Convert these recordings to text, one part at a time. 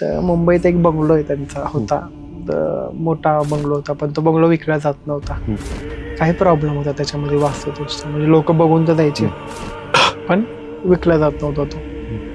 तर मुंबईत एक बंगलो आहे त्यांचा होता. तर मोठा बंगलो होता पण तो बंगलो विकला जात नव्हता. काही प्रॉब्लेम होता त्याच्यामध्ये वास्तुदृष्ट्या. म्हणजे लोक बघून तर द्यायचे पण विकला जात नव्हता तो.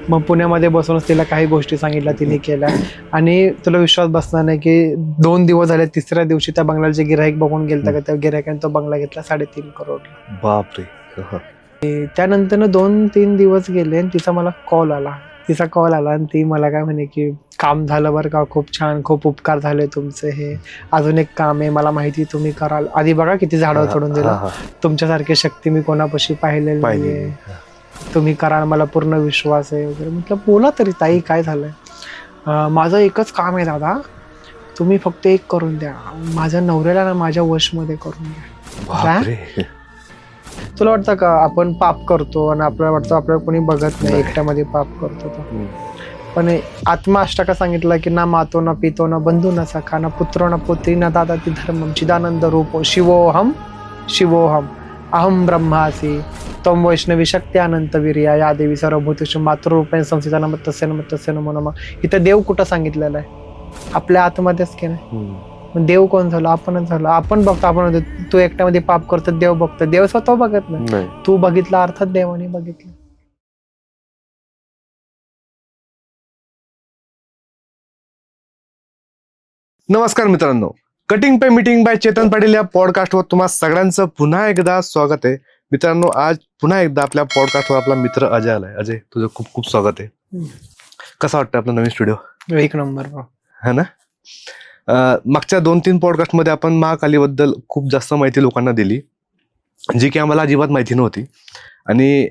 मग पुण्यामध्ये बसूनच तिला काही गोष्टी सांगितल्या तिने केल्या. आणि तुला विश्वास बसणार नाही की दोन दिवस झाले तिसऱ्या दिवशी त्या बंगल्याचे गिराईक बघून गेलता का? त्या गिरायकाने तो बंगला घेतला साडेतीन करोड बापरे. त्यानंतर दोन तीन दिवस गेले आणि तिचा मला कॉल आला. तिचा कॉल आला आणि ती मला काय म्हणे की काम झालं बरं का. खूप छान खूप उपकार झाले तुमचे हे. अजून एक काम आहे मला माहिती तुम्ही कराल. आधी बघा किती चढून हा, दिलं. तुमच्यासारखी शक्ती मी कोणापाशी पाहिलेली पाहिली नाहीये. तुम्ही कराल मला पूर्ण विश्वास आहे वगैरे. म्हटलं बोला तरी ताई काय झालंय? माझं एकच काम आहे दादा. तुम्ही फक्त एक करून द्या. माझ्या नवऱ्याला ना माझ्या वशमध्ये करून द्या. तुला वाटतं का आपण पाप करतो आणि आपल्याला वाटतं आपल्याला कोणी बघत नाही. एकट्यामध्ये पाप करतो. पण आत्मा अष्टका सांगितलं की ना मातो ना पितो ना बंधू ना सखा ना पुत्रो ना पुत्री ना दादा ती धर्मम चिदानंद रूपो शिवोहम शिवोहम अहम ब्रह्मासी। तम वैष्णवी शक्ती अनंत वीर्या या देवी सर्वभूतेषु मातृरूपेण संस्थिता नम तस्य नम तस्य नमो नमः। इथं देव कुठं सांगितलेलं आहे? आपल्या आतमध्येच की नाही? देव कोण झालं? आपणच झालो. आपण बघतो आपण तू एकट्यामध्ये पाप करतो देव बघतो. देव स्वतः बघत नाही. तू बघितला अर्थात देवाने बघितलं. नमस्कार मित्रांनो. कटिंग पे मीटिंग बाय चेतन पाटील या पॉडकास्टवर तुम्हा सगळ्यांचं पुन्हा एकदा स्वागत आहे. मित्रांनो आज पुन्हा एकदा आपल्या पॉडकास्टवर आपला मित्र अजय आलाय. अजय तुझं खूप खूप स्वागत आहे. कसं वाटतं आपलं नवीन स्टुडिओ एक नंबर. है ना? मागच्या दोन तीन पॉडकास्टमध्ये आपण महाकालीबद्दल खूप जास्त माहिती लोकांना दिली जी की आम्हाला अजिबात माहिती नव्हती. आणि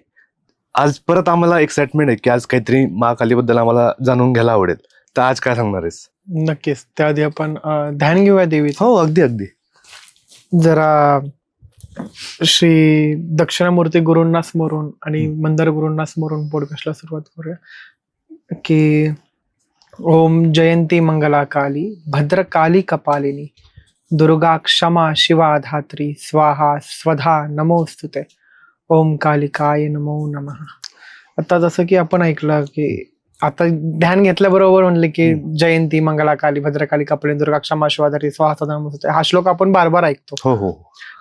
आज परत आम्हाला एक्साइटमेंट आहे की आज काहीतरी महाकालीबद्दल आम्हाला जाणून घ्यायला आवडेल. तर आज काय सांगणार आहेस? नक्कीच. त्याआधी आपण अं, ध्यान घेऊया देवीचं. हो अगदी अगदी. जरा श्री दक्षिणामूर्ती गुरूंना स्मरून आणि मंदार गुरूंना स्मरून पॉडकास्टला सुरुवात करूया. की ओम जयंती मंगला काली भद्रकाली कपालिनी दुर्गा क्षमा शिवा धात्री स्वाहा स्वधा नमोस्तुते. ओम कालिकाय नमो नमः. आता जसं की आपण ऐकलं की आता ध्यान घेतल्याबरोबर म्हणले की. जयंती मंगला काली भद्रकाली कपालिनी दुर्गा क्षमा शिवा धात्री स्वाहा स्वधा नमोस्तुते हा श्लोक आपण बार बार ऐकतो हो हो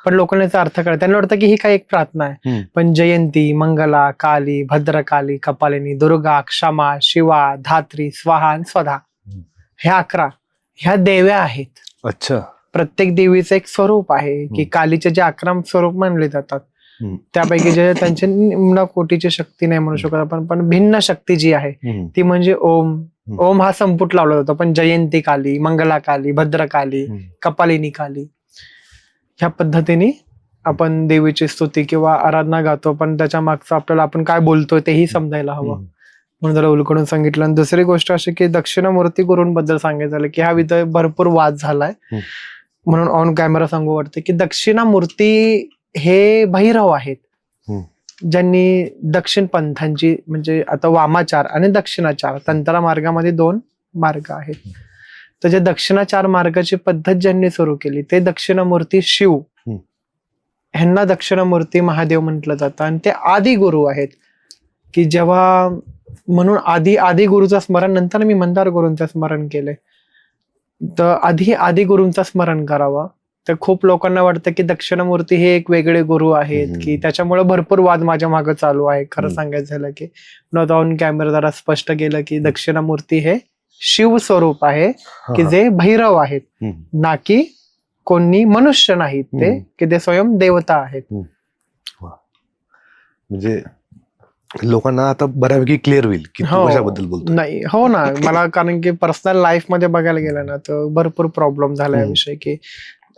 पण लोकांना याचा अर्थ कळत त्यांना वाटतं की ही काही एक प्रार्थना आहे. पण जयंती मंगला काली भद्रकाली कपालिनी दुर्गा क्षमा शिवा धात्री स्वाहा आणि स्वधा. ह्या अकरा ह्या देव्या आहेत अच्छा प्रत्येक देवीचं एक स्वरूप आहे की. कालीचे जे अकरा स्वरूप मानले जातात. त्यापैकी जे त्यांचे निम्न कोटीची शक्ती नाही म्हणू शकत आपण पण भिन्न शक्ती जी आहे. ती म्हणजे ओम. ओम हा संपुट लावला जातो पण जयंती काली मंगला काली भद्रकाली. कपालिनी काली ह्या पद्धतीने आपण देवीची स्तुती किंवा आराधना गातो पण त्याच्या मागचं आपल्याला आपण काय बोलतोय तेही समजायला हवं. म्हणून त्याला उलकडून सांगितलं आणि दुसरी गोष्ट अशी की दक्षिणामूर्ती गुरूंबद्दल सांगायचं झालं की हा विषय भरपूर वाद झालाय. म्हणून ऑन कॅमेरा सांगू वाटते की दक्षिणामूर्ती हे भैरव आहेत. ज्यांनी दक्षिण पंथांची म्हणजे आता वामाचार आणि दक्षिणाचार तंत्रा मार्गामध्ये दोन मार्ग आहेत. तर जे दक्षिणाचार मार्गाची पद्धत ज्यांनी सुरू केली ते दक्षिणामूर्ती शिव. ह्यांना दक्षिणामूर्ती महादेव म्हटलं जातं आणि ते आदी गुरु आहेत. की जेव्हा म्हणून आधी आदी गुरुचं स्मरण नंतर मी मंदार गुरूंचं स्मरण केलंय. तर आधी आदी गुरूंचं स्मरण करावं. तर खूप लोकांना वाटतं की दक्षिणामूर्ती हे एक वेगळे गुरु आहेत. की त्याच्यामुळे भरपूर वाद माझ्या मागे चालू आहे खरं. सांगायचं झालं की न ऑन कॅमेरा जरा स्पष्ट केलं की दक्षिणामूर्ती हे शिव स्वरूप आहे की. जे भैरव आहेत. ना की कोणी मनुष्य नाहीत ते. की ते स्वयं देवता आहेत म्हणजे लोकांना आता बऱ्यापैकी क्लिअर होईल की हो. कशाबद्दल बोलतो नाही हो ना मला कारण की पर्सनल लाईफमध्ये बघायला गेलं ना तर भरपूर प्रॉब्लेम झाला. याविषयी की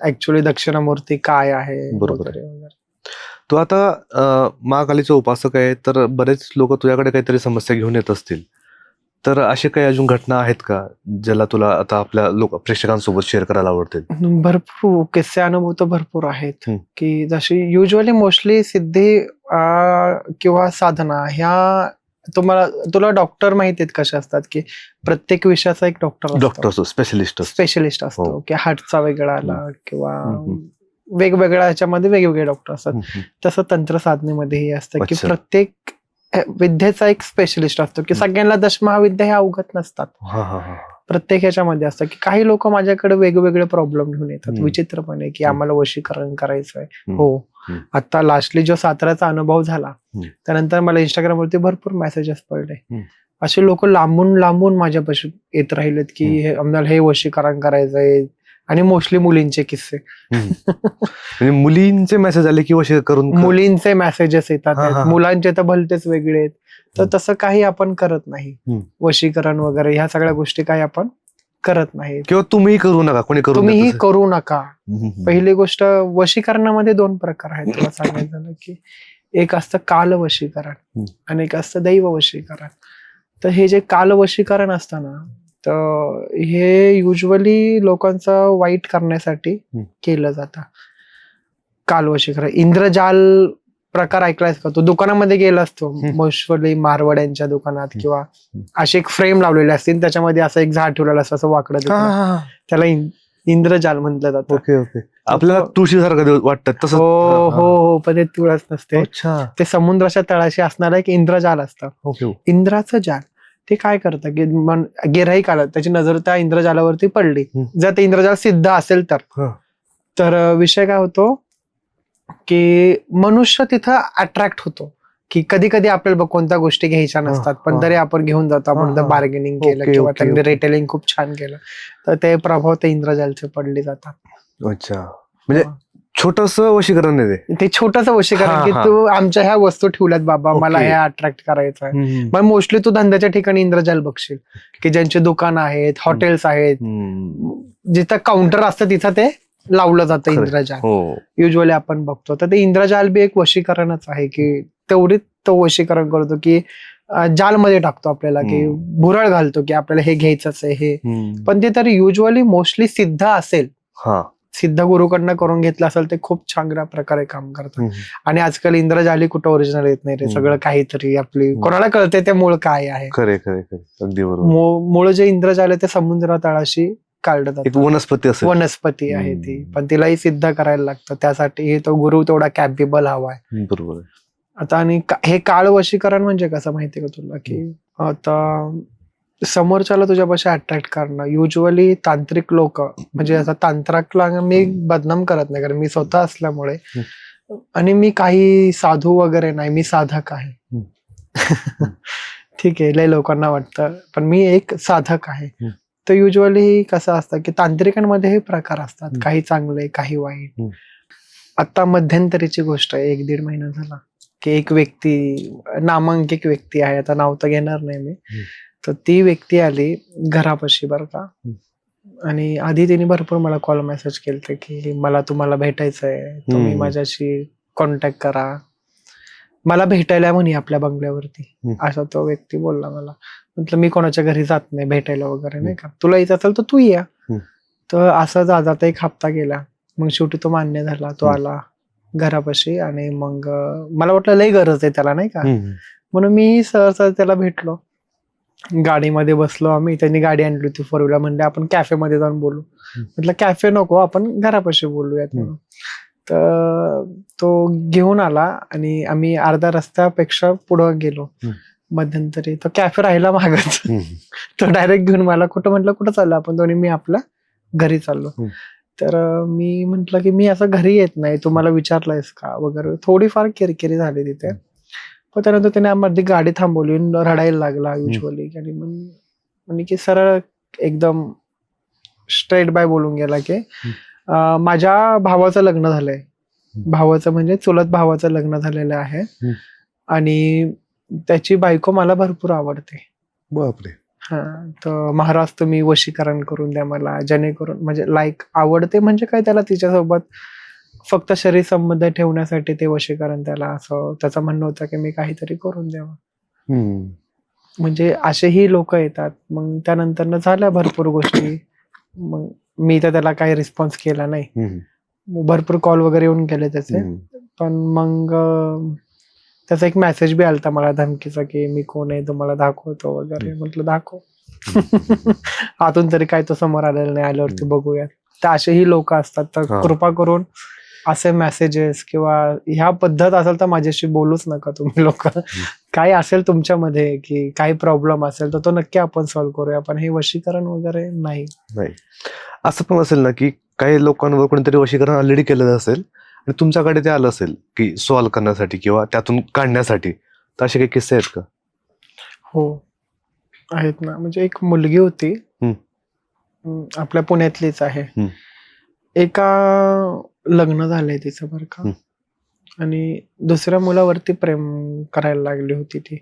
ऍक्च्युली दक्षिणामूर्ती काय आहे बरोबर. तू आता महाकालीचे उपासक आहे तर बरेच लोक तुझ्याकडे काहीतरी समस्या घेऊन येत असतील तर असे काही अजून घटना आहेत का ज्याला तुला आता आपल्या लोक प्रेक्षकांसोबत शेअर करायला आवडतील भरपूर किस्से अनुभव तर भरपूर आहेत. की जशी युजली मोस्टली सिद्धी किंवा साधना ह्या तुम्हाला तुला डॉक्टर माहिती आहेत कशा असतात की प्रत्येक विषयाचा एक डॉक्टर डॉक्टर असो स्पेशलिस्ट असतो स्पेशलिस्ट असतो हो. की हार्टचा वेगळा आला किंवा. वेगवेगळ्या ह्याच्यामध्ये वेगवेगळे डॉक्टर असतात. तसं तंत्र साधनेमध्येही असतं की. प्रत्येक विद्येचा एक स्पेशलिस्ट असतो की. सगळ्यांना दशमहाविद्या हे अवगत नसतात प्रत्येक ह्याच्यामध्ये असतं की काही लोक माझ्याकडे वेगवेगळे प्रॉब्लेम घेऊन येतात. विचित्रपणे की. आम्हाला वशीकरण करायचंय. हो. आता लास्टली जो साताऱ्याचा अनुभव झाला. त्यानंतर मला इंस्टाग्राम वरती भरपूर मेसेजेस पडले. असे लोक लांबून लांबून माझ्यापाशी येत राहिलेत की. हे आम्हाला हे वशीकरण करायचंय आणि मोस्टली मुलींचे किस्से. म्हणजे मुलींचे मेसेज आले की वशी करून मुलींचे मेसेजेस येतात. मुलांचे तर भलतेच वेगळे आहेत तर. तसं काही आपण करत नाही. वशीकरण वगैरे ह्या सगळ्या गोष्टी काही आपण करत नाही किंवा तुम्ही करू नका कोणी करू तुम्हीही करू नका. पहिली गोष्ट वशीकरणामध्ये दोन प्रकार आहेत. तुला सांगायचं झालं की एक असतं काल वशीकरण. आणि एक असतं दैव वशीकरण. तर हे जे काल वशीकरण असतं ना तर हे युजली लोकांचं वाईट करण्यासाठी. केलं जातं. काल वशीकरण. इंद्रजाल प्रकार ऐकलायस का? तू दुकानामध्ये गेला असतो. मोस्टली मारवड्यांच्या दुकानात. किंवा. अशी एक फ्रेम लावलेली असतील त्याच्यामध्ये असं एक झाड ठेवलेलं असतं असं वाकडं. त्याला इंद्रजाल म्हटलं जातं. Okay okay. आपल्याला तुळशी सारखं वाटतं तसं. हो हो हो. पण ते तुळस नसते. अच्छा. ते समुद्राच्या तळाशी असणारं एक इंद्रजाल असतं. इंद्राचं जाल ते काय करतं? की मन गिराईक आलं त्याची नजर त्या इंद्रजालावरती पडली. जर ते इंद्रजाल सिद्ध असेल तर. हा. विषय काय होतो? की मनुष्य तिथं अट्रॅक्ट होतो की कधी कधी आपल्याला बघ कोणत्या गोष्टी घ्यायच्या नसतात पण. तरी आपण घेऊन जातो आपण. बार्गेनिंग केलं किंवा त्यांनी. रिटेलिंग खूप छान केलं तर ते प्रभाव ते इंद्रजालचे पडले जातात अच्छा म्हणजे छोटस वशीकरण आहे ते छोटस वशीकरण की. तू आमच्या ह्या वस्तू ठेवल्यात बाबा मला ओके. हे अट्रॅक्ट करायचं आहे. मग मोस्टली तू धंद्याच्या ठिकाणी इंद्रजाल बघशील की ज्यांचे दुकान आहेत हॉटेल्स आहेत. जिथं काउंटर असतं तिथं ते लावलं जातं. इंद्रजाल हो युजली आपण बघतो तर ते इंद्रजाल बी एक वशीकरणच आहे की तेवढीच तो वशीकरण करतो की अं, जालमध्ये टाकतो आपल्याला की. भुरळ घालतो की आपल्याला हे घ्यायचंच आहे हे. पण ते तर युजली मोस्टली सिद्ध असेल हा सिद्ध गुरुकडनं करून घेतलं असेल ते खूप चांगल्या प्रकारे काम करतात. आणि आजकाल इंद्रजाली कुठं ओरिजिनल येत नाही रे. सगळं काहीतरी आपली. कोणाला कळते ते मूळ काय आहे खरे खरे खरे अगदी मूळ जे इंद्रजाल आहे ते समुद्र तळाशी काढलं एक जातं वनस्पती असेल. वनस्पती आहे ती. पण तिलाही सिद्ध करायला लागतं. त्यासाठी तो गुरु तेवढा कॅपेबल हवाय बरोबर आहे. आता आणि हे काळ वशीकरण म्हणजे कसं माहितीये का तुला? की आता समोरच्याला तुझ्यापाशी अट्रॅक्ट करणं. युजली तांत्रिक लोक म्हणजे आता तांत्राकला मी बदनाम करत नाही. कारण मी स्वतः असल्यामुळे. आणि मी काही साधू वगैरे नाही. मी साधक आहे. ठीक आहे. लय लोकांना वाटतं. पण मी एक साधक आहे. तर युजली कसं असतं की तांत्रिकांमध्ये हे प्रकार असतात. काही चांगले काही वाईट. आता मध्यंतरीची गोष्ट आहे एक दीड महिना झाला की एक व्यक्ती नामांकित व्यक्ती आहे. आता नाव तर घेणार नाही मी. तर ती व्यक्ती आली घरापाशी बरं का. आणि आधी तिने भरपूर मला कॉल मेसेज केलते की मला तुम्हाला भेटायचंय. तुम्ही हम्म. माझ्याशी कॉन्टॅक्ट करा. मला भेटायला म्हणे आपल्या बंगल्यावरती. असा तो व्यक्ती बोलला मला. म्हटलं मी कोणाच्या घरी जात नाही भेटायला वगैरे नाही का? तुला यायचं असेल तर तू या. तर असं जाता एक हप्ता गेला. मग शेवटी तो मान्य झाला. तो. आला घरापाशी आणि मग मला वाटलं लय गरज आहे त्याला नाही का. म्हणून मी सहसा त्याला भेटलो. गाडीमध्ये बसलो आम्ही. त्यांनी गाडी आणली होती फोर व्हीलर म्हणले आपण कॅफे मध्ये जाऊन बोलू. म्हटलं कॅफे नको आपण घरापाशी बोलूयात म्हणून. तर तो घेऊन आला आणि आम्ही अर्धा रस्त्यापेक्षा पुढं गेलो. मध्यंतरी तो कॅफे राहिला मागच. तो डायरेक्ट घेऊन मला कुठं म्हटलं कुठं चाललो आपण दोन्ही मी आपल्या घरी चाललो. तर मी म्हंटल की मी असं घरी येत नाही तुम्हाला विचारलंयस का वगैरे. थोडीफार किरकिरी झाली तिथे. पण त्यानंतर त्याने मध्ये गाडी थांबवली रडायला लागला युजली आणि मग म्हणजे की सरळ एकदम स्ट्रेट बाय बोलून गेला की माझ्या भावाचं लग्न झालंय. भावाचं म्हणजे चुलत भावाचं लग्न झालेलं आहे. आणि त्याची बायको मला भरपूर आवडते. बापरे. हा तर महाराज तुम्ही वशीकरण करून द्या मला जेणेकरून म्हणजे लाईक आवडते म्हणजे काय त्याला तिच्यासोबत फक्त शरीर संबंध ठेवण्यासाठी ते वशीकरण त्याला असं त्याचं म्हणणं होतं की मी काहीतरी करून द्यावं. म्हणजे असेही लोक येतात. मग त्यानंतर झाल्या भरपूर गोष्टी. मग मी तर त्याला काही रिस्पॉन्स केला नाही. भरपूर कॉल वगैरे येऊन गेले त्याचे. पण मग त्याचा एक मेसेज बी आलता मला धमकीचा की मी कोण आहे तुम्हाला दाखवतो वगैरे. म्हटलं दाखव. आतून तरी काय तो समोर आलेला नाही आल्यावरती बघूयात. तर असेही लोक असतात तर. कृपा करून असे मेसेजेस किंवा ह्या पद्धत असेल तर माझ्याशी बोलूच नका तुम्ही लोक. काय असेल तुमच्यामध्ये की काही प्रॉब्लेम असेल तर तो नक्की आपण सॉल्व्ह करूया. पण हे वशीकरण वगैरे नाही. नाही. असं पण असेल ना की काही लोकांवर कोणीतरी वशीकरण ऑलरेडी केलेलं असेल आणि तुमच्याकडे ते आलं असेल की सॉल्व्ह करण्यासाठी किंवा त्यातून काढण्यासाठी तर असे काही किस्से आहेत का? हो. आहेत ना. म्हणजे एक मुलगी होती. आपल्या पुण्यातलीच आहे. एका लग्न झालंय तिचं बरं का. आणि दुसऱ्या मुलावरती प्रेम करायला लागली होती ती.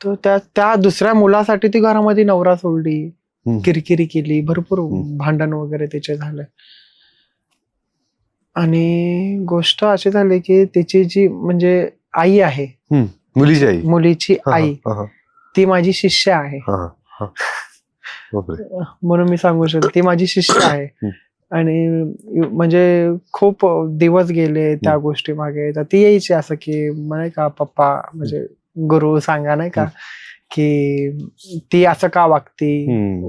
तर त्या त्या दुसऱ्या मुलासाठी ती घरामध्ये नवरा सोडली. किरकिरी केली भरपूर. भांडण वगैरे त्याचे झाले आणि गोष्ट अशी झाली की तिची जी म्हणजे आई आहे मुलीची आई मुलीची आई ती माझी शिष्य आहे. म्हणून मी सांगू शकतो ती माझी शिष्य आहे. आणि म्हणजे खूप दिवस गेले त्या गोष्टी मागे तर ती यायची असं की नाही का पप्पा म्हणजे गुरु सांगा नाही का की ती असं का वागती.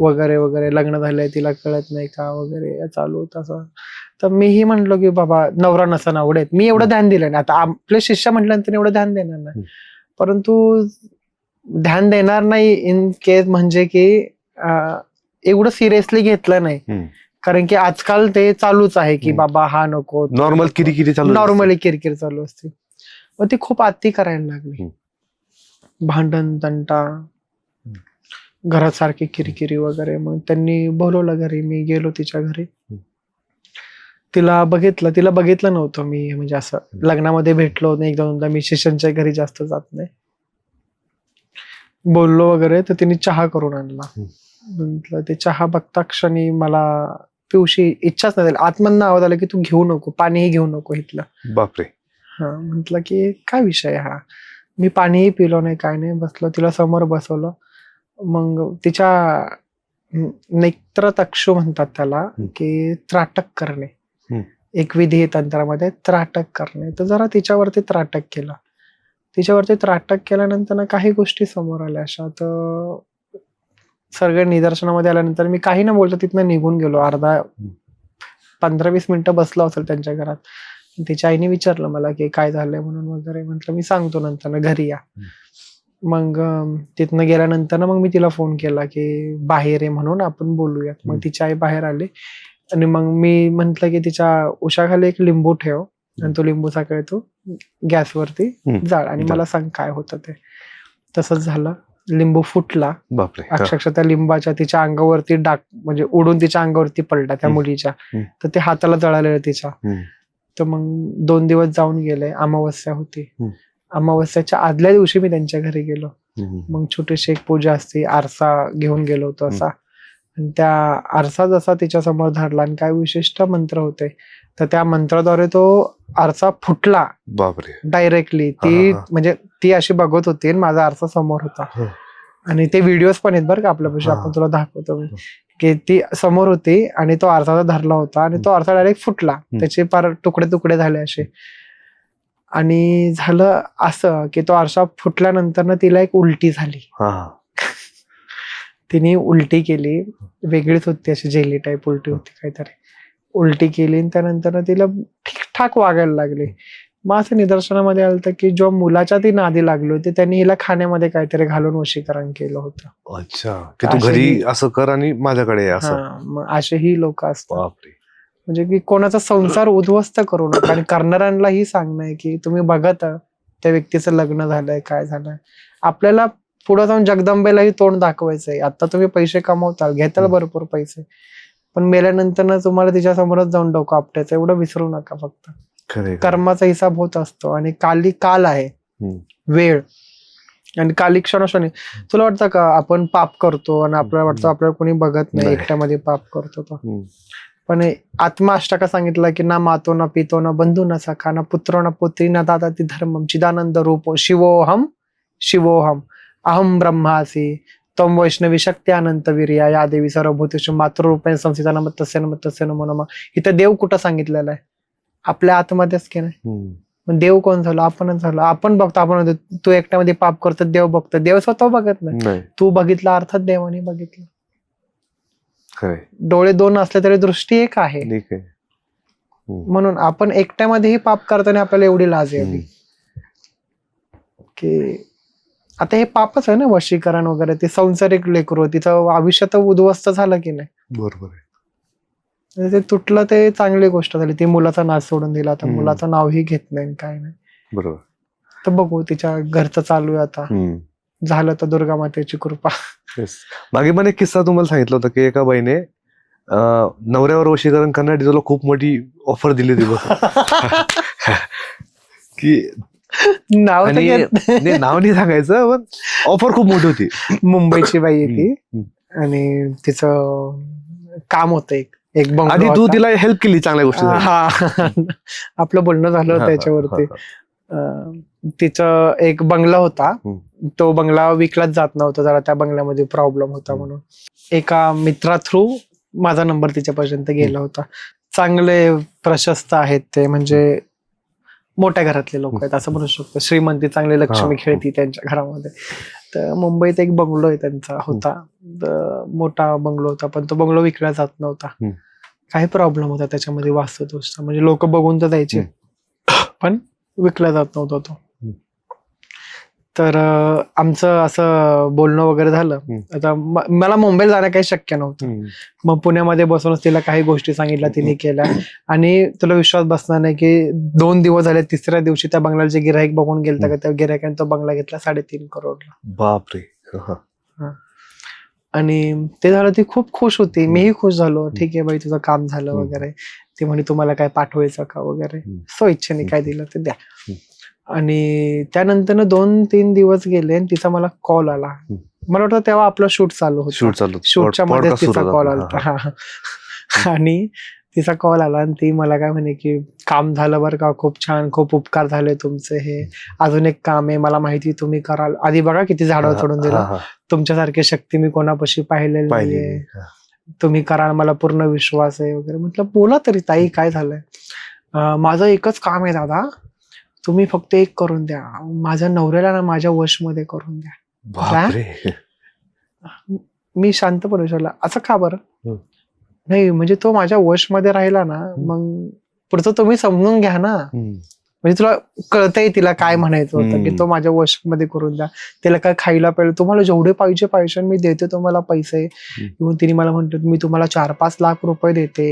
वगैरे वगैरे लग्न झालंय तिला कळत नाही का? वगैरे चालू होत असं. तर मीही म्हणलो की बाबा नवरा नसन आवडेत मी एवढं ध्यान दिलं नाही. आता आपले शिष्य म्हटल्यानंतर एवढं ध्यान देणार नाही. परंतु ध्यान देणार नाही इन केस म्हणजे की एवढं सिरियसली घेतलं नाही. कारण की आजकाल ते चालूच आहे की. बाबा हा नको नॉर्मल नको. किरी चालू नॉर्मली किरकिर चालू असते. मग ती खूप आत्ती करायला लागली. भांडण तंटा घरात सारखी किरकिरी वगैरे. मग त्यांनी बोलवलं घरी. मी गेलो तिच्या घरी. तिला बघितलं. तिला बघितलं नव्हतं मी. म्हणजे असं लग्नामध्ये भेटलो नाही एकदा दोनदा. मी शिष्यांच्या घरी जास्त जात नाही. बोललो वगैरे. तर तिने चहा करून आणला. म्हटलं ते चहा बघता क्षणी मला पिऊशी इच्छाच नाही झाली. आतमधनं आवाज आला की तू घेऊ नको पाणीही घेऊ नको इथलं. बापरे. हा म्हटलं की काय विषय हा? मी पाणीही पिलो नाही काय नाही बसलो तिला समोर बसवलं. मग तिच्या न- नेत्रतक्षु म्हणतात त्याला. की त्राटक करणे. एक विधी तंत्रामध्ये त्राटक करणे. तर जरा तिच्यावरती त्राटक केलं. तिच्यावरती त्राटक केल्यानंतर ना काही गोष्टी समोर आल्या अशा. तर सगळ्या निदर्शनामध्ये आल्यानंतर मी काही न बोलतो तिथनं निघून गेलो. अर्धा पंधरा वीस मिनिटं बसलो असेल त्यांच्या घरात. तिच्या आईने विचारलं मला की काय झालंय म्हणून वगैरे. म्हटलं मी सांगतो नंतर घरी या. मग तिथनं गेल्यानंतर ना मग मी तिला फोन केला की बाहेर आहे म्हणून आपण बोलूयात. मग. तिची आई बाहेर आली. आणि मग मी म्हंटल की तिच्या उशाखाली एक लिंबू ठेव. आणि तो लिंबू सकाळी तू गॅसवरती. जाळ आणि. मला सांग काय होतं ते. तसंच झालं. लिंबू फुटला बापरे. अक्षरशः त्या लिंबाच्या तिच्या अंगावरती डाक म्हणजे उडून तिच्या अंगावरती पडला त्या. मुलीच्या. तर ते हाताला जळालेलं तिच्या. तर मग दोन दिवस जाऊन गेले अमावस्या होती. अमावस्याच्या आदल्या दिवशी मी त्यांच्या घरी गेलो. मग छोटीशी एक पूजा असते आरसा घेऊन गेलो होतो असा आणि त्या आरसा जसा तिच्या समोर धरला आणि काय विशिष्ट मंत्र होते तर त्या मंत्राद्वारे तो आरसा फुटला बापरे. डायरेक्टली ती. म्हणजे ती अशी बघत होती आणि माझा आरसा समोर होता. आणि ते व्हिडिओज पण आहेत बरं का आपल्यापाशी. हा. आपण तुला दाखवतो की ती समोर होती आणि तो आरसा धरला होता आणि तो आरसा डायरेक्ट फुटला. त्याचे पार तुकडे तुकडे झाले असे. आणि झालं असं की तो आरसा फुटल्यानंतर ना तिला एक उलटी झाली. तिने उलटी केली. वेगळीच होती अशी जेली टाईप उलटी होती काहीतरी. उलटी केली आणि त्यानंतर तिला ठीकठाक वागायला लागली. मग असं निदर्शनामध्ये आलं होतं की जो मुलाच्या ती नादी लागली होती त्यांनी हिला खाण्यामध्ये काहीतरी घालून वशीकरण केलं होतं. अच्छा. की तू घरी ही- असं कर आणि माझ्याकडे ये असं. हा, मग असेही लोक असतात. बापरे. म्हणजे की कोणाचा संसार उद्ध्वस्त करू नका. आणि करणाऱ्यांनाही सांगणं आहे की तुम्ही बघत आहात, त्या व्यक्तीचं लग्न झालंय काय झालंय. आपल्याला पुढे जाऊन जगदंबेलाही तोंड दाखवायचंय. आता तुम्ही पैसे कमवताल घेताल हम्म. भरपूर पैसे. पण मेल्यानंतर ना तुम्हाला तिच्या समोरच जाऊन डोकं आपटायचं एवढं विसरू नका फक्त. कर्माचा हिसाब होत असतो आणि काली काल आहे. वेळ आणि काली क्षणोक्षणी तुला वाटतं का आपण पाप करतो आणि आपल्याला वाटतं. आपल्याला कोणी बघत नाही. एकट्यामध्ये पाप करतो तो. पण आत्मा अष्टका सांगितलं की ना मातो ना पितो ना बंधू ना सखा ना पुत्रो ना पुत्री ना दादा ती धर्मम चिदानंद रूपो शिवोहम शिवोहम अहम ब्रह्मासी तम वैष्णवी शक्ती अनंत वीर्या या देवी सर्वभूतेषु मातृरूपेण संस्थिता नम तस्य नम तस्य नमो नमः. इथं देव कुठं सांगितलेलं आहे? आपल्या आतमध्येच की नाही? देव कोण झालो? आपणच झालो. आपण बघतो आपण तू एकट्यामध्ये पाप करतो देव बघतो. देव स्वतः बघत नाही. तू बघितला अर्थात देवाने बघितलं. डोळे दोन असले तरी दृष्टी एक आहे. आहे. म्हणून आपण एकट्यामध्येही पाप करताना आपल्याला एवढी लाज यावी. हम्म. की आता हे पापच आहे ना वशीकरण वगैरे ते संसारिक लेकरू तिचं आयुष्य तर उद्ध्वस्त झालं की नाही. बरोबर आहे. ते तुटलं ते चांगली गोष्ट झाली. ती मुलाचा नाच सोडून दिला आता हम्म. मुलाचं नावही घेत नाही काय नाही. बरोबर. तर बघू तिच्या घरचं चालू आहे आता. हम्म. झालं तर दुर्गा मातेची कृपा. Yes. मागे पण एक किस्सा तुम्हाला सांगितलं होतं की एका बाईने अं, नवऱ्यावर वशीकरण करण्यासाठी तुला खूप मोठी ऑफर दिली होती बघ. की नाव तर आणि घेत नाही. नाव नाही सांगायचं पण ऑफर खूप मोठी होती. मुंबईची बाई आहे ती. आणि तिचं काम होतं एक एक बंगलो आधी तू होता. तिला हेल्प केली चांगल्या गोष्टी हा आपलं बोलणं झालं होतं त्याच्यावरती. अं, तिचं एक बंगला होता. तो बंगला विकलाच जात नव्हता जरा त्या बंगल्यामध्ये प्रॉब्लेम होता हम्म. म्हणून. एका मित्रा थ्रू माझा नंबर तिच्यापर्यंत गेला होता. चांगले प्रशस्त आहेत ते. म्हणजे मोठ्या घरातले लोक आहेत असं म्हणू शकतो. श्रीमंती चांगली लक्ष्मी. खेळती त्यांच्या घरामध्ये. तर मुंबईत एक बंगलो आहे त्यांचा होता. मोठा बंगलो होता पण तो बंगलो विकला जात नव्हता. काही प्रॉब्लेम होता त्याच्यामध्ये वास्तुदोष म्हणजे लोक बघून तर द्यायचे. पण विकला जात नव्हता तो. तर आमचं असं बोलणं वगैरे झालं. आता मला मुंबईला जाणं काही शक्य नव्हतं. मग पुण्यामध्ये बसूनच तिला काही गोष्टी सांगितल्या तिने केल्या. आणि तुला विश्वास बसणार नाही की दोन दिवस झाले तिसऱ्या दिवशी त्या बंगल्याचे गिराईक बघून गेलता का? त्या गिरायकाने तो बंगला घेतला साडेतीन करोडला. बापरे. आणि ते झालं ती खूप खुश होती. मीही खुश झालो. ठीक आहे बाई तुझं काम झालं. वगैरे. ती म्हणे तुम्हाला काय पाठवायचं का? वगैरे. सो इच्छेने काय दिलं ते द्या. आणि त्यानंतर दोन तीन दिवस गेले आणि तिचा मला कॉल आला. मला वाटतं तेव्हा आपलं शूट चालू होतं. शूट चालू शूटच्या मध्ये तिचा कॉल. आला. आणि तिचा कॉल आला आणि ती मला काय म्हणे की काम झालं बरं का? खूप छान खूप उपकार झाले तुमचे हे. अजून एक काम आहे मला माहिती तुम्ही कराल. आधी बघा किती हा, चढून दिलं. तुमच्यासारखी शक्ती मी कोणापाशी पाहिलेली पाहिली नाहीये हा. तुम्ही कराल मला पूर्ण विश्वास आहे वगैरे. म्हटलं बोला तरी ताई काय झालंय? माझं एकच काम आहे दादा. तुम्ही फक्त एक करून द्या. माझ्या नवऱ्याला ना माझ्या वशमध्ये करून द्या. मी शांतपणे विचारला असं का बरं. नाही म्हणजे तो माझ्या वशमध्ये राहिला ना मग पुढचं तुम्ही समजून घ्या ना. म्हणजे तुला कळतंय तिला काय म्हणायचं होतं की. तो माझ्या वशमध्ये करून द्या. त्याला काय खायला पाहिजे तुम्हाला जेवढे पाहिजे पैसे मी देते तुम्हाला पैसे. येऊन तिने मला म्हणतो मी तुम्हाला चार पाच लाख रुपये देते.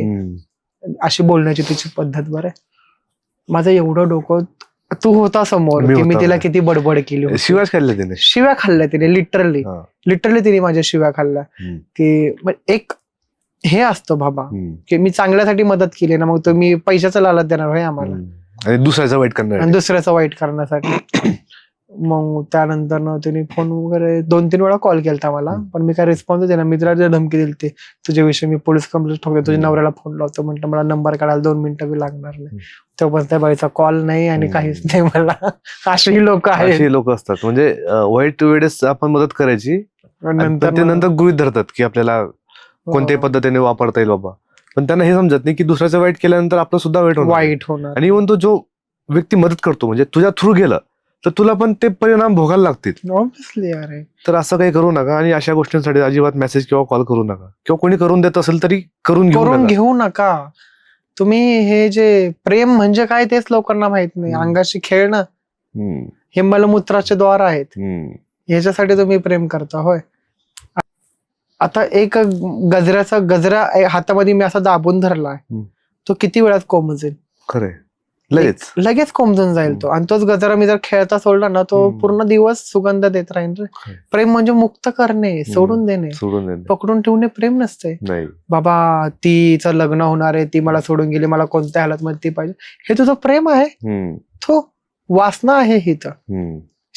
अशी बोलण्याची तिची पद्धत बरं माझं एवढं डोकं तू होता समोर मी की मी होता तिला. किती बडबड केली होती. शिवाज खाल्ले तिने शिव्या खाल्ल्या तिने लिटरली हा. लिटरली तिने माझ्या शिव्या खाल्ल्या हम्म. की मग एक हे असतं बाबा हम्म. की मी चांगल्यासाठी मदत केली ना मग तुम्ही पैशाचा लालच देणार होय आम्हाला हम्म. आणि दुसऱ्याचं वाईट करणार आणि दुसऱ्याचं वाईट करण्यासाठी मग त्यानंतर ना तिने फोन वगैरे दोन तीन वेळा कॉल केला मला. पण मी काय रिस्पॉन्स दिला मी तिला धमकी दिली ते तुझ्याविषयी मी पोलीस कंप्लेंट ठोकते तुझ्या. नवऱ्याला फोन लावतो म्हटलं मला नंबर काढायला दोन मिनिटं बी लागणार नाही. तेव्हा त्या बाईचा कॉल नाही आणि. काहीच नाही मला. अशी लोक आहेत. लोक असतात. म्हणजे वाईट वेळेस आपण मदत करायची. नंतर नंतर गृहित धरतात की आपल्याला कोणत्याही हो, पद्धतीने वापरता येईल बाबा. पण त्यांना हे समजत नाही की दुसऱ्याचं वाईट केल्यानंतर आपलं सुद्धा वाईट होणार वाईट होणार. आणि इव्हन तो जो व्यक्ती मदत करतो म्हणजे तुझ्या थ्रू गेलं तर तुला पण ते परिणाम भोगायला लागतील. ऑब्विसली अरे. तर असं काही करू नका आणि अशा गोष्टींसाठी अजिबात मेसेज किंवा कॉल करू नका. किंवा कोणी करून देत असेल तरी करून घेऊ करून नका. घेऊ नका. तुम्ही हे जे प्रेम म्हणजे काय तेच लोकांना माहीत नाही. हम्म. अंगाशी खेळणं हम्म, हे मलमूत्राचे द्वार आहेत. हम्म. ह्याच्यासाठी तुम्ही प्रेम करता होय. आता एक गजऱ्याचा गजरा ए- हातामध्ये मी असा दाबून धरलाय. हम्म. तो किती वेळात कोमजेल? खरंय. लगेच. लगेच कोमजून जाईल तो. आणि तोच गजरा मी जर खेळता सोडला ना तो. पूर्ण दिवस सुगंध देत राहील. प्रेम म्हणजे मुक्त करणे सोडून देणे. सोडून देणे. पकडून ठेवणे प्रेम नसते. बाबा तिचं लग्न होणार आहे ती मला सोडून गेली मला कोणत्या हालत मध्ये ती पाहिजे. हे तुझं प्रेम आहे. तो वासना आहे ही तर.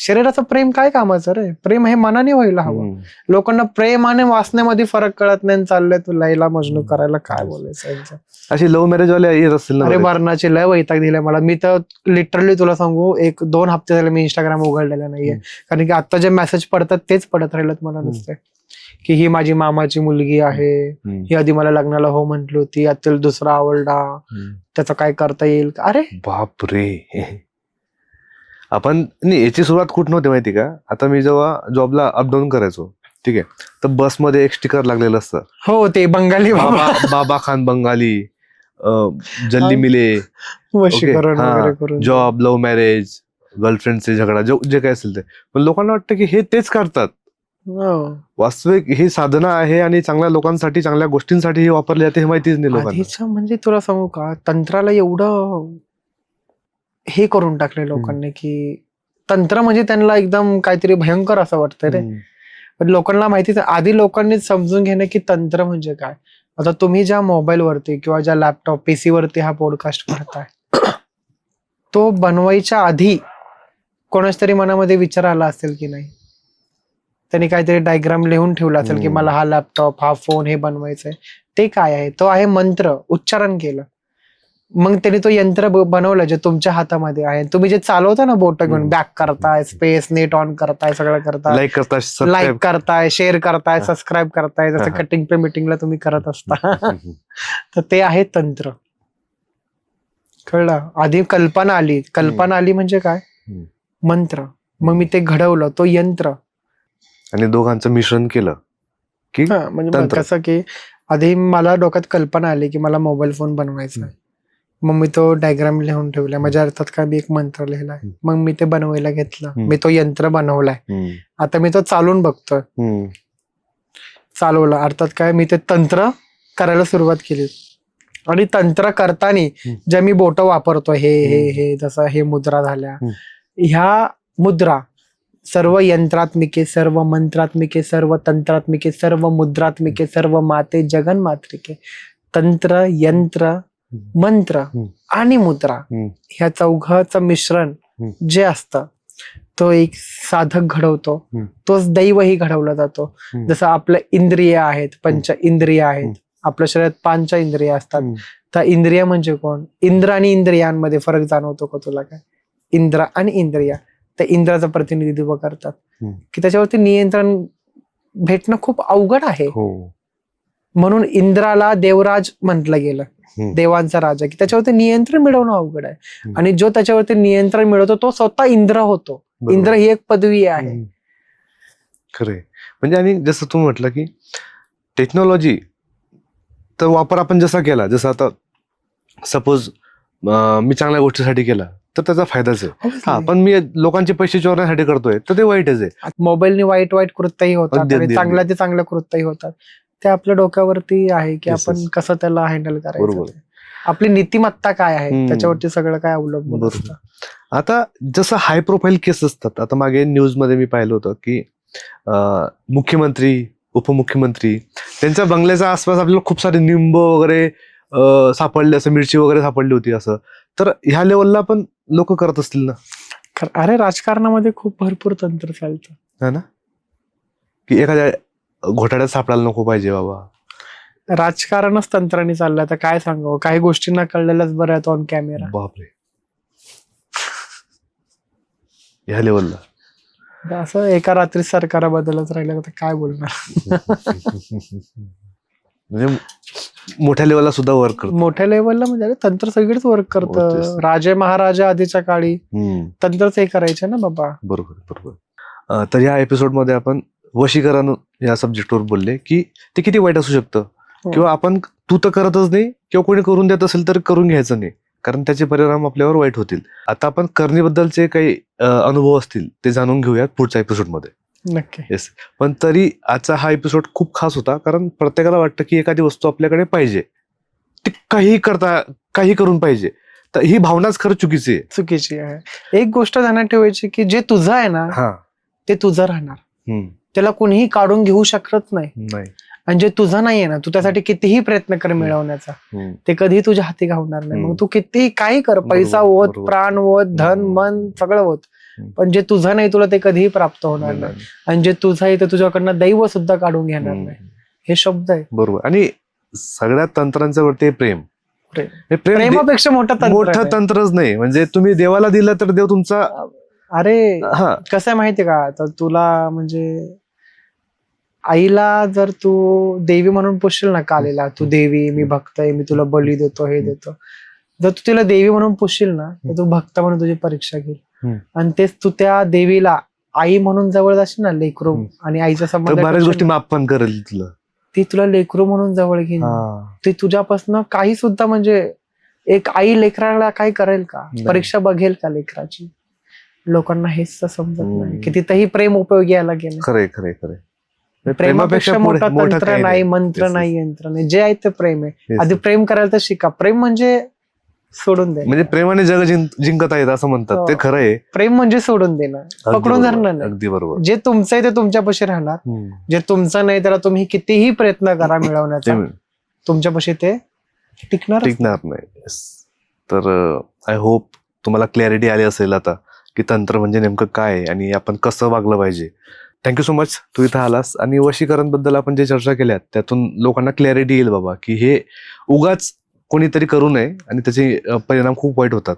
शरीराचं प्रेम काय कामाचं रे प्रेम हे मनाने व्हायला हवं. लोकांना प्रेम आणि वासनेमध्ये फरक कळत नाही चाललंय तू लैला मजनू करायला काय बोलायचं यांचं? अशी लव्ह मॅरेज वाले येत असतील अरे. मरणाची लय वैताग दिलाय मला मी तर लिटरली तुला सांगू एक दोन हप्ते झाले मी इंस्टाग्राम उघडलेलं नाहीये. कारण की आता जे मेसेज पडतात तेच पडत राहिलेत मला. नुसते की ही माझी मामाची मुलगी आहे ही आधी मला लग्नाला हो म्हटली होती आता तिला दुसरा आवडला. त्याचं काय करता येईल का? अरे बापरे आपण नाही याची सुरुवात कुठं नव्हती माहिती का? आता मी जेव्हा जॉबला अपडाऊन करायचो ठीक आहे? तर बसमध्ये एक स्टिकर लागलेलं असतं. हो ते बंगाली बाबा. बाबा बाबा खान बंगाली अं, जल्ली हा. मिले वशीकरण वगैरे करून. जॉब लव्ह मॅरेज गर्लफ्रेंडचे झगडा जे जे काय असेल ते. पण लोकांना वाटतं की हे तेच करतात. हो. वास्तविक ही साधना आहे आणि चांगल्या लोकांसाठी चांगल्या गोष्टींसाठी हे वापरले जाते हे माहितीच नाही लोकांना. आधीच म्हणजे तुला सांगू का? तंत्राला एवढं हे करून टाकले लोकांनी की तंत्र म्हणजे त्यांना एकदम काहीतरी भयंकर असं वाटतं रे. पण लोकांना माहितीच आधी लोकांनी समजून घेणं की तंत्र म्हणजे काय. आता तुम्ही ज्या मोबाईल वरती किंवा ज्या लॅपटॉप पीसी वरती हा पॉडकास्ट करताय तो बनवायच्या आधी कोणाच तरी मनामध्ये विचार आला असेल की नाही? त्यांनी काहीतरी डायग्राम लिहून ठेवला असेल की. मला हा लॅपटॉप हा फोन हे बनवायचंय. ते काय आहे? तो आहे मंत्र उच्चारण केलं. मग त्यांनी तो यंत्र बनवलं जे तुमच्या हातामध्ये आहे. तुम्ही जे चालवता ना बोट घेऊन. बॅक करताय स्पेस नेट ऑन करताय सगळं करताय. लाईक करता लाईक करताय शेअर करताय. सबस्क्राईब करताय. जसं. कटिंग पे मीटिंगला तुम्ही करत असता. तर ते आहे तंत्र. कळलं? आधी कल्पना आली. कल्पना आली म्हणजे काय. मंत्र. मग मी ते घडवलं. तो यंत्र. आणि दोघांचं मिश्रण केलं. की म्हणजे. कसं की आधी मला डोक्यात कल्पना आली की मला मोबाईल फोन बनवायचा आहे. मग मी तो डायग्राम लिहून ठेवला माझ्या अर्थात काय मी एक मंत्र लिहिलाय. मग मी ते बनवायला घेतलं. मी तो यंत्र बनवलाय. आता मी तो चालून बघतोय. चालवलं अर्थात काय मी ते तंत्र करायला सुरुवात केली आणि तंत्र करताना. ज्या मी बोट वापरतो हे हे. हे जसं हे मुद्रा झाल्या. ह्या मुद्रा सर्व यंत्रात्मिके सर्व मंत्रात्मिके सर्व तंत्रात्मिके सर्व मुद्रात्मिके सर्व माते जगन्मात्रिके तंत्र यंत्र मंत्र. आणि मुद्रा. ह्या चौघाचं मिश्रण. जे असतं तो एक साधक घडवतो. तोच दैवही घडवला जातो. जसं आपल्या इंद्रिय आहेत पंच इंद्रिय आहेत. आपल्या शरीरात पांच इंद्रिय असतात. तर इंद्रिय म्हणजे कोण इंद्र आणि इंद्रियांमध्ये फरक जाणवतो का तुला काय इंद्र आणि इंद्रिय त्या इंद्राचं प्रतिनिधित्व करतात. की त्याच्यावरती नियंत्रण भेटणं खूप अवघड आहे हो म्हणून इंद्राला देवराज म्हटलं गेलं. देवांचा राजा की त्याच्यावरती नियंत्रण मिळवणं अवघड आहे. आणि जो त्याच्यावरती नियंत्रण मिळवतो तो स्वतः इंद्र होतो. इंद्र ही एक पदवी आहे. खरंय. म्हणजे आणि जसं तू म्हटलं की टेक्नॉलॉजी तर वापर आपण जसा केला जसं आता सपोज मी चांगल्या गोष्टीसाठी केला तर त्याचा फायदाच आहे. हा पण मी लोकांचे पैसे चोरण्यासाठी करतोय तर ते वाईटच आहे. मोबाईलने वाईट वाईट कृत्यही होतात चांगल्या ते चांगल्या कृत्यही होतात. ते आपल्या डोक्यावरती आहे की Yes, आपण yes. कसं त्याला हँडल करायचं बरोबर. ते. आपली नीतिमत्ता काय आहे हम्म. त्याच्यावरती सगळं काय अवलंबून बरोबर. असतं आता जसं हाय प्रोफाईल केस असतात आता मागे न्यूजमध्ये मी पाहिलं होतं की अं, मुख्यमंत्री उपमुख्यमंत्री त्यांच्या बंगल्याच्या आसपास आपल्याला खूप सारे निंब वगैरे अं, सापडले असं मिरची वगैरे सापडली होती असं तर ह्या लेवलला पण लोक करत असतील ना खरं- अरे राजकारणामध्ये खूप भरपूर तंत्र चालतं है ना की एखाद्या घोटाळ्यात सापडायला नको पाहिजे बाबा. राजकारणच तंत्राने चाललंय. आता काय सांगावं? काही गोष्टींना कळलेलंच बरं आहे ऑन कॅमेरा बापरे. ह्या लेवलला असं एका रात्री सरकाराबद्दलच राहिलं तर काय बोलणार? म्हणजे मोठ्या लेवलला सुद्धा वर्क करतो. मोठ्या लेवलला म्हणजे अरे तंत्र सगळेच वर्क करतं. राजे महाराजा आधीच्या काळी हम्म. तंत्रच हे करायचे ना बाबा. बरोबर बरोबर. अं, तर या एपिसोडमध्ये आपण वशीकरण या सब्जेक्टवर बोलले की ते किती वाईट असू शकतं? हो. किंवा आपण तू तर करतच नाही किंवा कोणी करून देत असेल तर करून घ्यायचं नाही कारण त्याचे परिणाम आपल्यावर वाईट होतील. आता आपण करणीबद्दलचे काही अनुभव असतील ते जाणून घेऊयात पुढच्या एपिसोडमध्ये. नक्की. पण तरी आजचा हा एपिसोड खूप खास होता कारण प्रत्येकाला वाटतं की एखादी वस्तू आपल्याकडे पाहिजे. ती काही करता काही करून पाहिजे. तर ही भावनाच खरं चुकीची आहे. चुकीची आहे. एक गोष्ट ध्यानात ठेवायची की जे तुझं आहे ना हा. ते तुझं राहणार. त्याला कोणीही काढून घेऊ शकत नाही नाही आणि जे तुझं नाहीये ना तू त्यासाठी कितीही प्रयत्न कर मिळवण्याचा हम्म. ते कधी तुझ्या हाती घावणार नाही हम्म. मग तू कितीही काही कर पैसा बरोबर. प्राण ओत धन हम्म. मन सगळं होत हम्म. पण जे तुझं नाही तुला ते कधीही प्राप्त होणार नाही आणि जे तुझं आहे ते तुझ्याकडनं दैव सुद्धा काढून घेणार नाही हम्म. हे शब्द आहे बरोबर आणि सगळ्या तंत्रांच्या वरती प्रेम प्रेम. हे प्रेम दे- प्रेमापेक्षा मोठं तंत्र मोठं. तंत्रच नाही म्हणजे तुम्ही देवाला दिलं तर देव तुमचा अरे हा. कसं आहे माहितीये का? तर तुला म्हणजे आईला जर तू देवी म्हणून पुसशील ना कालेला तू देवी मी भक्त आहे मी तुला बली देतो हे देतो. जर तू तिला देवी म्हणून पुसशील ना तर तू भक्त म्हणून तुझी परीक्षा घेईल. आणि तेच तू त्या देवीला आई म्हणून जवळ जाशील ना लेकरू. आणि आईचा संबंध बऱ्याच गोष्टी माफ पण करेल तुला. ती तुला लेकरू म्हणून जवळ घेईल. ती तुझ्यापासून काही सुद्धा म्हणजे एक आई लेकराला काय करेल का. परीक्षा बघेल का लेकराची? लोकांना हेच तर समजत हम्म. नाही. की तिथंही प्रेम उपयोगी यायला गेलं खरंय खरंय खरंय. प्रेमापेक्षा मोठं तंत्र नाही मंत्र नाही यंत्र नाही. जे आहे ते प्रेम आहे. आधी. प्रेम करायला तर शिका. प्रेम म्हणजे सोडून दे म्हणजे प्रेमाने जग जिंक- जिंकता येत असं म्हणतात. हो. ते खरं आहे प्रेम म्हणजे सोडून देणं. पकडून धरणं नाही. अगदी बरोबर. जे तुमचं आहे ते तुमच्यापाशी राहणार. जे तुमचं नाही त्याला तुम्ही कितीही प्रयत्न करा मिळवण्याचा तुमच्यापाशी ते टिकणार टिकणार नाही. तर आय होप तुम्हाला क्लॅरिटी आली असेल आता. की तंत्र म्हणजे नेमकं काय आहे आणि आपण कसं वागलं पाहिजे. थँक्यू सो मच तू इथं आलास आणि वशीकरणबद्दल आपण जे चर्चा केल्यात त्यातून लोकांना क्लॅरिटी येईल बाबा की हे उगाच कोणीतरी करू नये आणि त्याचे परिणाम खूप वाईट होतात.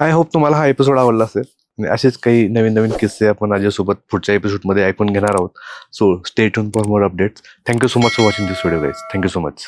आय होप तुम्हाला हा एपिसोड आवडला असेल. आणि असेच काही नवीन नवीन किस्से आपण माझ्यासोबत पुढच्या एपिसोडमध्ये ऐकून घेणार आहोत. So stay tuned for more updates thank you so much for watching this video guys thank you so much